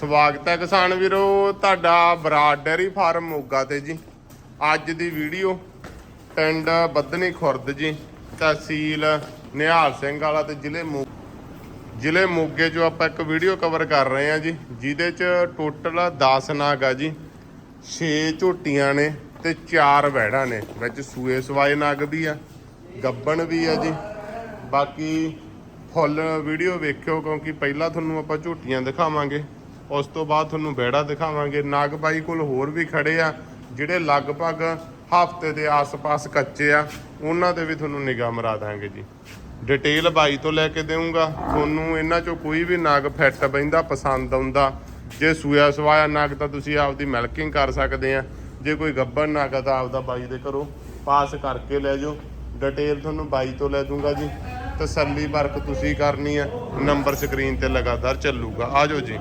ਸਵਾਗਤ ਹੈ ਕਿਸਾਨ ਵੀਰੋ, ਤੁਹਾਡਾ ਬਰਾਡ ਡੈਰੀ ਫਾਰਮ ਮੋਗਾ ਤੇ ਜੀ। ਅੱਜ ਦੀ ਵੀਡੀਓ ਪਿੰਡ ਬੱਦਨੀ ਖੁਰਦ ਜੀ, ਤਹਿਸੀਲ ਨਿਹਾਲ ਸਿੰਘ ਵਾਲਾ ਤੇ ਜ਼ਿਲ੍ਹੇ ਮੋ, ਜ਼ਿਲ੍ਹੇ ਮੋਗੇ ਚੋਂ ਆਪਾਂ ਇੱਕ ਵੀਡੀਓ ਕਵਰ ਕਰ ਰਹੇ ਹਾਂ ਜੀ, ਜਿਹਦੇ ਚ ਟੋਟਲ 10 ਨਾਗ ਆ ਜੀ। 6 ਝੋਟੀਆਂ ਨੇ ਤੇ 4 ਵਹਿੜਾਂ ਨੇ, ਵਿੱਚ ਸੂਏ ਸਵਾਏ ਨਾਗ ਵੀ ਆ, ਗੱਬਣ ਵੀ ਆ ਜੀ। ਬਾਕੀ ਫੁੱਲ ਵੀਡੀਓ ਵੇਖਿਓ, ਕਿਉਂਕਿ ਪਹਿਲਾਂ ਤੁਹਾਨੂੰ ਆਪਾਂ ਝੋਟੀਆਂ ਦਿਖਾਵਾਂਗੇ। ਉਸ ਤੋਂ ਬਾਅਦ ਤੁਹਾਨੂੰ ਬੈੜਾ ਦਿਖਾਵਾਂਗੇ। ਨਾਗ ਬਾਈ ਕੋਲ ਹੋਰ ਵੀ ਖੜੇ ਆ, ਜਿਹੜੇ ਲਗਭਗ ਹਫ਼ਤੇ ਦੇ ਆਸ-ਪਾਸ ਕੱਚੇ ਆ, ਉਹਨਾਂ ਤੇ ਵੀ ਤੁਹਾਨੂੰ ਨਿਗਾਹ ਮਰਾ ਦਾਂਗੇ ਜੀ। ਡਿਟੇਲ ਬਾਈ ਤੋਂ ਲੈ ਕੇ ਦੇਵਾਂਗਾ ਤੁਹਾਨੂੰ ਇਹਨਾਂ ਚੋਂ ਕੋਈ ਵੀ ਨਾਗ ਫਿੱਟ ਬੈਂਦਾ ਪਸੰਦ ਆਉਂਦਾ, ਜੇ ਸੂਇਆ ਸਵਾਇਆ ਨਾਗ ਤਾਂ ਤੁਸੀਂ ਆਪਦੀ ਮਿਲਕਿੰਗ ਕਰ ਸਕਦੇ ਆ। ਜੇ ਕੋਈ ਗੱਬਰ ਨਾਗ ਆ ਤਾਂ ਆਪਦਾ ਬਾਈ ਦੇ ਘਰੋਂ ਪਾਸ ਕਰਕੇ ਲੈ ਜਾਓ। ਡਿਟੇਲ ਤੁਹਾਨੂੰ ਬਾਈ ਤੋਂ ਲੈ ਦੂੰਗਾ ਜੀ। ਤਸੱਲੀ ਵਰਕ ਤੁਸੀਂ ਕਰਨੀ ਆ। ਨੰਬਰ ਸਕਰੀਨ ਤੇ ਲਗਾਤਾਰ ਚੱਲੂਗਾ। ਆ ਜਾਓ ਜੀ।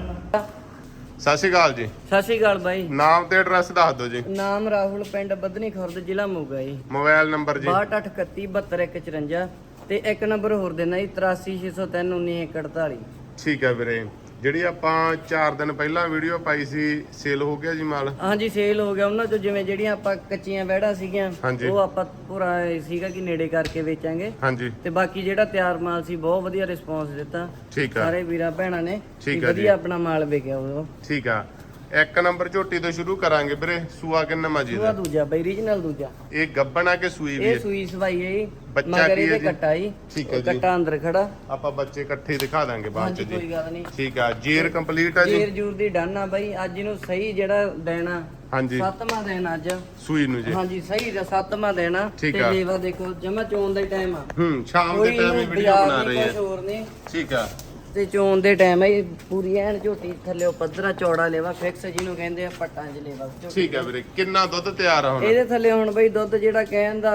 ਸਤਿ ਸ਼੍ਰੀ ਅਕਾਲ ਜੀ। ਸਤਿ ਸ਼੍ਰੀ ਅਕਾਲ ਬਾਈ। ਨਾਮ ਤੇ ਐਡਰੈਸ ਦੱਸ ਦਿਓ ਜੀ। ਨਾਮ ਰਾਹੁਲ ਪਿੰਡ ਬੱਧਨੀ ਖੁਰਦ ਜ਼ਿਲ੍ਹਾ ਮੋਗਾ ਜੀ। ਮੋਬਾਈਲ ਨੰਬਰ ਜੀ। 6231722154 ਤੇ ਇੱਕ ਨੰਬਰ ਹੋਰ ਦੇਣਾ ਜੀ 8360319148 ਠੀਕ ਹੈ ਵੀਰੇ। ਜਿਹੜੀ ਆਪਾਂ 4 ਦਿਨ ਪਹਿਲਾਂ ਵੀਡੀਓ ਪਾਈ ਸੀ ਸੇਲ ਹੋ ਗਿਆ ਜੀ ਮਾਲ? ਹਾਂਜੀ ਸੇਲ ਹੋ ਗਿਆ। ਉਹਨਾਂ ਚੋਂ ਜਿਵੇਂ ਜਿਹੜੀਆਂ ਆਪਾਂ ਕੱਚੀਆਂ ਵਹਿੜਾਂ ਸੀਗੀਆਂ। ਉਹ ਆਪਾਂ ਪੂਰਾ ਸੀਗਾ ਕਿ ਨੇੜੇ ਕਰਕੇ ਵੇਚਾਂਗੇ। ਹਾਂਜੀ। ਤੇ ਬਾਕੀ ਜਿਹੜਾ ਤਿਆਰ ਮਾਲ ਸੀ ਬਹੁਤ ਵਧੀਆ ਰਿਸਪੌਂਸ ਦਿੱਤਾ। ਠੀਕ ਆ। ਸਾਰੇ ਵੀਰਾਂ ਭੈਣਾਂ ਨੇ। ਵਧੀਆ ਆਪਣਾ ਮਾਲ ਵਿਕਿਆ ਉਹ। ਠੀਕ ਆ। ਇੱਕ ਨੰਬਰ ਝੋਟੀ ਤੋਂ ਸ਼ੁਰੂ ਕਰਾਂਗੇ ਵੀਰੇ ਸੂਆ ਕਿੰਨਾ ਮਾ ਜੀ ਦਾ? ਦੂਜਾ ਬਈ ਰੀਜਨਲ ਦੂਜਾ। ਇਹ ਗੱਬਣ ਕਿ ਸੂਈ ਵੀ ਇਹ ਹੈ? ਸੂਈ ਸਵਾਈ ਹੈ ਜੀ ਬੱਚਾ ਮਗਰ ਕੀ ਹੈ ਇਹਦੇ ਜੀ? ਕੱਟਾ ਜੀ ਠੀਕ ਹੈ ਜੀ। ਕੱਟਾ ਅੰਦਰ ਖੜਾ। ਆਪਾਂ ਬੱਚੇ ਇਕੱਠੇ ਦਿਖਾ ਦਾਂਗੇ ਬਾਅਦ ਹਾਂਜੀ ਚ ਕੋਈ ਜੀ ਗੱਲ ਨਹੀਂ। ਠੀਕ ਆ ਜੀਰ ਕੰਪਲੀਟ ਆ ਜੀ? ਜੇਰ ਜੂਰ ਦੀ ਡਨ ਆ ਬਾਈ ਅੱਜ ਇਹਨੂੰ ਸਹੀ ਜਿਹੜਾ ਦੇਣਾ ਹਾਂਜੀ। ਸੱਤਵਾਂ ਦਿਨ ਅੱਜ। ਸੂਈ ਨੂੰ ਜੀ। ਹਾਂਜੀ ਸਹੀ ਦਾ ਸੱਤਵਾਂ ਦੇਣਾ ਠੀਕ ਤੇ ਆ। ਲੇਵਾ ਦੇਖੋ ਜਮਾ ਚੋਣ ਦੇ ਟਾਈਮ ਆ। ਹੂੰ ਸ਼ਾਮ ਦੇ ਕੋਈ ਟਾਈਮ ਇਹਨੂੰ ਵੀਡੀਓ ਬਾਜ਼ਾਰ ਬਣਾ ਨਹੀਂ ਰਹੇ ਕੁਛ ਆ ਹੋਰ ਨਹੀਂ। ਠੀਕ ਆ। ਤੇ ਚੋਣ ਦੇ ਟਾਈਮ ਇਹ ਪੂਰੀ ਐਨ ਝੋਟੀ ਥੱਲੇ ਪੱਧਰਾ ਚੌੜਾ ਲੇਵਾ ਫਿਕਸ ਜਿਹਨੂੰ ਕਹਿੰਦੇ ਆ ਪੱਟਾਂ 'ਚ ਲੇਵਾ ਝੋਟੀ। ਠੀਕ ਆ ਵੀਰੇ ਕਿੰਨਾ ਦੁੱਧ ਤਿਆਰ ਆ ਹੁਣ ਇਹਦੇ ਥੱਲੇ ਹੁਣ ਬਈ ਦੁੱਧ ਜਿਹੜਾ ਕਹਿਣ ਦਾ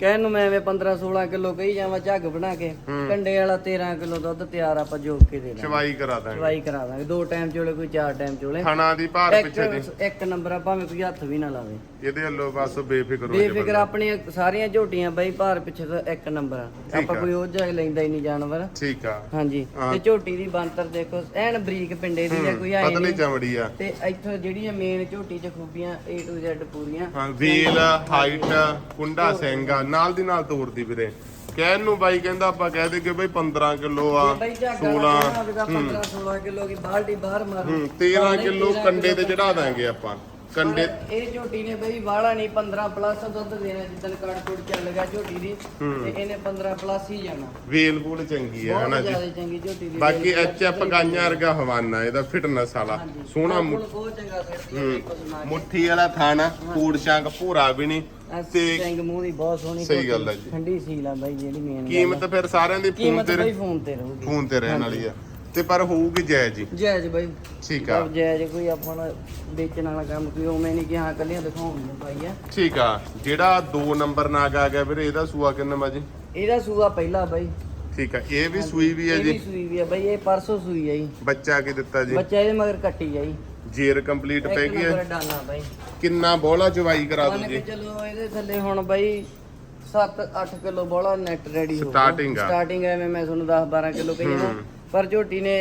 ਕਹਿਣ ਨੂੰ ਮੈਂ ਐਵੇਂ 15 16 ਕਿਲੋ ਕਹੀ ਜਾਵਾਂ ਝੱਗ ਬਣਾ ਕੇ ਕੰਡੇ ਵਾਲਾ 13 ਕਿਲੋ ਦੁੱਧ ਤਿਆਰ ਆਪਾਂ ਜੋਕ ਕੇ ਦੇ ਦਾਂਗੇ। ਚਵਾਈ ਕਰਾ ਦਾਂਗੇ। ਦਵਾਈ ਕਰਾ ਦਾਂਗੇ। ਦੋ ਟਾਈਮ ਚੋਲੇ ਕੋਈ ਚਾਰ ਟਾਈਮ ਚੋਲੇ। ਖਾਣਾ ਦੀ ਭਾਰ ਪਿੱਛੇ ਜੀ ਇੱਕ ਨੰਬਰ ਆ ਭਾਵੇਂ ਕੋਈ ਹੱਥ ਵੀ ਨਾ ਲਾਵੇ। ਇਹਦੇ ਵੱਲੋਂ ਬਸ ਬੇਫਿਕਰ ਹੋ ਜੇ ਬੇਫਿਕਰ ਬੰਦਾ। ਆਪਣੀਆਂ ਸਾਰੀਆਂ ਝੋਟੀਆਂ ਬਈ ਭਾਰ ਪਿੱਛੇ ਤੋਂ ਇੱਕ ਨੰਬਰ ਆ। ਆਪਾਂ ਆ। ਕੋਈ ਉਹ ਜਗ ਲੈਂਦਾ ਹੀ ਨਹੀਂ ਜਾਨਵਰ। ਠੀਕ ਆ। ਹਾਂਜੀ। ਹਾਂ। ਤੇ ਝੋਟੀ ਦੀ ਬੰਤਰ ਦੇਖੋ ਐਨ ਬਰੀਕ ਪਿੰਡੇ ਦੀ ਆ ਕੋਈ ਆਏ ਪਤਲੀ ਨਹੀਂ। ਚਮੜੀ ਆ। ਤੇ ਇੱਥੋਂ ਜਿਹੜੀਆਂ ਮੇਨ ਝੋਟੀ ਚ ਖੂਬੀਆਂ A to Z ਪੂਰੀਆਂ। ਹਾਂ ਵੀਲ ਹਾਈਟ ਕੁੰਡਾ ਸਿੰਘ ਆ ਨਾਲ ਦੀ ਨਾਲ ਤੋੜਦੀ ਵੀਰੇ। ਕਹਿਣ ਨੂੰ ਬਾਈ ਕਹਿੰਦਾ ਆਪਾਂ ਕਹਿ ਦੇਗੇ ਬਈ 15 ਕਿਲੋ ਆ ਬਈ ਝਾਗਾ 16 15 16 ਕਿਲੋ ਦੀ ਬਾਲਟੀ ਬਾਹਰ ਮਾਰੂ। ਹੂੰ 13 ਕਿਲੋ ਕੰਡੇ ਤੇ ਚੜਾ ਦਾਂਗੇ ਆਪਾਂ। ਕੰਡੇ ਇਹ ਝੋਟੀ ਨੇ ਬਈ ਵਾਲਾ ਨਹੀਂ 15 ਪਲੱਸ ਦੁੱਧ ਦੇਣਾ ਜਿੱਦਣ ਕਾੜ ਕੁੜ ਚੱਲ ਗਿਆ ਝੋਟੀ ਦੀ ਤੇ ਇਹਨੇ 15 ਪਲੱਸ ਹੀ ਜਾਣਾ। ਵੇਲ ਬੂਲ ਚੰਗੀ ਆ ਹਨਾ ਜੀ? ਜ਼ਿਆਦਾ ਚੰਗੀ ਝੋਟੀ ਦੀ ਬਾਕੀ ਐਚ ਐਫ ਗਾਈਆਂ ਵਰਗਾ ਹਵਾਨਾ ਇਹਦਾ ਫਿਟਨੈਸ ਵਾਲਾ। ਸੋਹਣਾ ਬਹੁਤ ਚੰਗਾ ਹੈ। ਮੁੱਠੀ ਵਾਲਾ ਥਾਣਾ ਕੂੜ ਸ਼ਾਂਕ ਭੂਰਾ ਵੀ ਨਹੀਂ ਤੇ ਸਿੰਘ ਮੂੰਹ ਦੀ ਬਹੁਤ ਸੋਹਣੀ ਸਹੀ। ਗੱਲ ਹੈ ਜੀ। ਠੰਡੀ ਸੀਲ ਆ ਬਾਈ ਜਿਹੜੀ ਮੇਨ ਕੀਮਤ ਫਿਰ ਸਾਰਿਆਂ ਦੀ ਤੇ ਫੋਨ ਤੇ ਰਹੂਗੀ। ਫੋਨ ਤੇ ਰਹਿਣ ਵਾਲੀ ਆ। ਤੇ ਪਰ ਹੋਊਗੀ ਜਾਇਜ਼ ਜੀ ਜਾਇਜ਼ ਬਾਈ। ਠੀਕ ਆ। ਜਾਇਜ਼ ਕੋਈ ਆਪਾਂ ਨੂੰ ਵੇਚਣ ਵਾਲਾ ਕੰਮ ਕੋਈ ਉਵੇਂ ਨਹੀਂ ਕਿ ਹਾਂ ਕੱਲੀਆਂ ਦਿਖਾਉਣ ਨੂੰ ਪਾਈ ਆ। ਠੀਕ ਆ। ਜਿਹੜਾ 2 ਨੰਬਰ ਨਾਗ ਆ ਗਿਆ ਵੀਰੇ ਇਹਦਾ ਸੂਆ ਕਿੰਨਾ ਵਾ ਜੀ? ਇਹਦਾ ਸੂਆ ਪਹਿਲਾ ਬਾਈ। ਠੀਕ ਆ। ਇਹ ਵੀ ਸੂਈ ਵੀ ਹੈ ਇਹ ਵੀ ਜੀ ਸੂਈ ਵੀ ਆ ਬਾਈ ਇਹ ਪਰਸੋਂ ਸੂਈ ਜੀ। ਬੱਚਾ ਕੀ ਦਿੱਤਾ ਜੀ? ਬੱਚਾ ਇਹਦੇ ਮਗਰ ਕੱਟੀ ਜੀ। ਜੇਰ ਕੰਪਲੀਟ ਪੈ ਗਈ ਹੈ ਡਾਲਾ ਬਾਈ। ਕਿੰਨਾ ਬੋਲਾ ਚਵਾਈ ਕਰਾ ਦੋ ਜੀ ਚਲੋ ਇਹਦੇ ਥੱਲੇ ਹੁਣ ਬਾਈ 7-8 ਕਿਲੋ ਬੋਲਾ ਨੈਟ ਰੈਡੀ ਹੋ Starting ਆ। ਸਟਾਰਟਿੰਗ ਐਵੇਂ ਮੈਂ ਤੁਹਾਨੂੰ 10-12 ਕਿਲੋ ਕਹੀ ਨਾ। ਪਰ ਝੋਟੀ ਨੇ